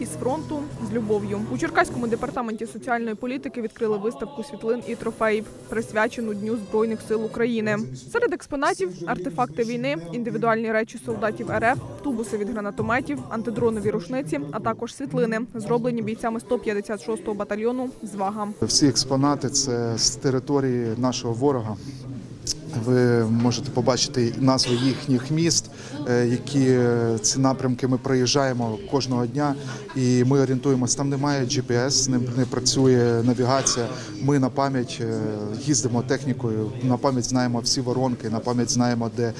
із фронту з любов'ю. У Черкаському департаменті соціальної політики відкрили виставку світлин і трофеїв, присвячену Дню Збройних сил України. Серед експонатів артефакти війни, індивідуальні речі солдатів РФ, тубуси від гранатометів, антидронові рушниці, а також світлини, зроблені бійцями 156-го батальйону «Звага». Всі експонати це з території нашого ворога. Ви можете побачити назви їхніх міст, е, які е, ці напрямки ми проїжджаємо кожного дня, і ми орієнтуємося. Там немає GPS, не, не працює навігація. Ми на пам'ять е, їздимо технікою, на пам'ять знаємо всі воронки, на пам'ять знаємо, де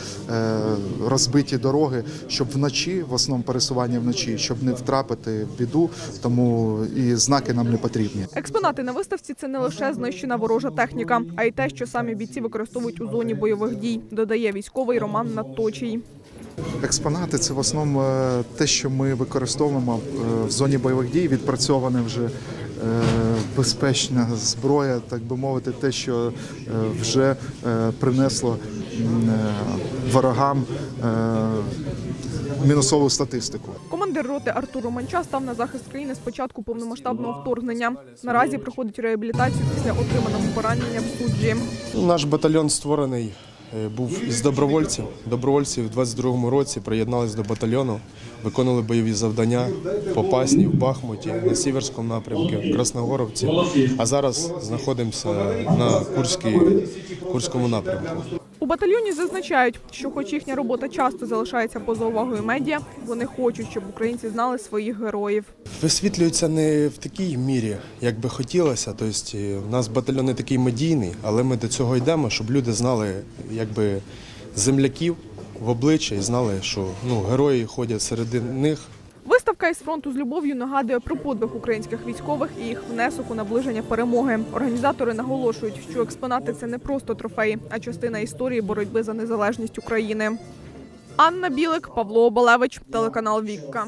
розбиті дороги, щоб вночі, в основному пересування вночі, щоб не втрапити в біду, тому і знаки нам не потрібні. Експонати на виставці це не лише знищена ворожа техніка, а й те, що самі бійці використовують у зоні бойових дій, додає військовий Роман Наточий. Експонати це в основному е, те, що ми використовуємо е, в зоні бойових дій, відпрацьоване вже е, безпечна зброя, так би мовити, те, що вже принесло ворогам мінусову статистику. Командир роти Артур Романча став на захист країни з початку повномасштабного вторгнення. Наразі проходить реабілітацію після отриманого поранення в суджі. Наш батальйон створений е, був із добровольців. Добровольці в 22-му році приєднались до батальйону, виконували бойові завдання по Пасні, в Бахмуті, на Сіверському напрямку, в Красногоровці. А зараз знаходимося на Курській, Курському напрямку. Батальйоні зазначають, що, хоч їхня робота часто залишається поза увагою медіа, вони хочуть, щоб українці знали своїх героїв. Висвітлюється не в такій мірі, як би хотілося. Тобто, у нас батальйон не такий медійний, але ми до цього йдемо, щоб люди знали якби, земляків в обличчя і знали, що ну, герої ходять серед них. Із фронту з любов'ю нагадує про подвиг українських військових і їх внесок у наближення перемоги. Організатори наголошують, що експонати це не просто трофеї, а частина історії боротьби за незалежність України. Анна Білик, Павло Обалевич, телеканал Вікка.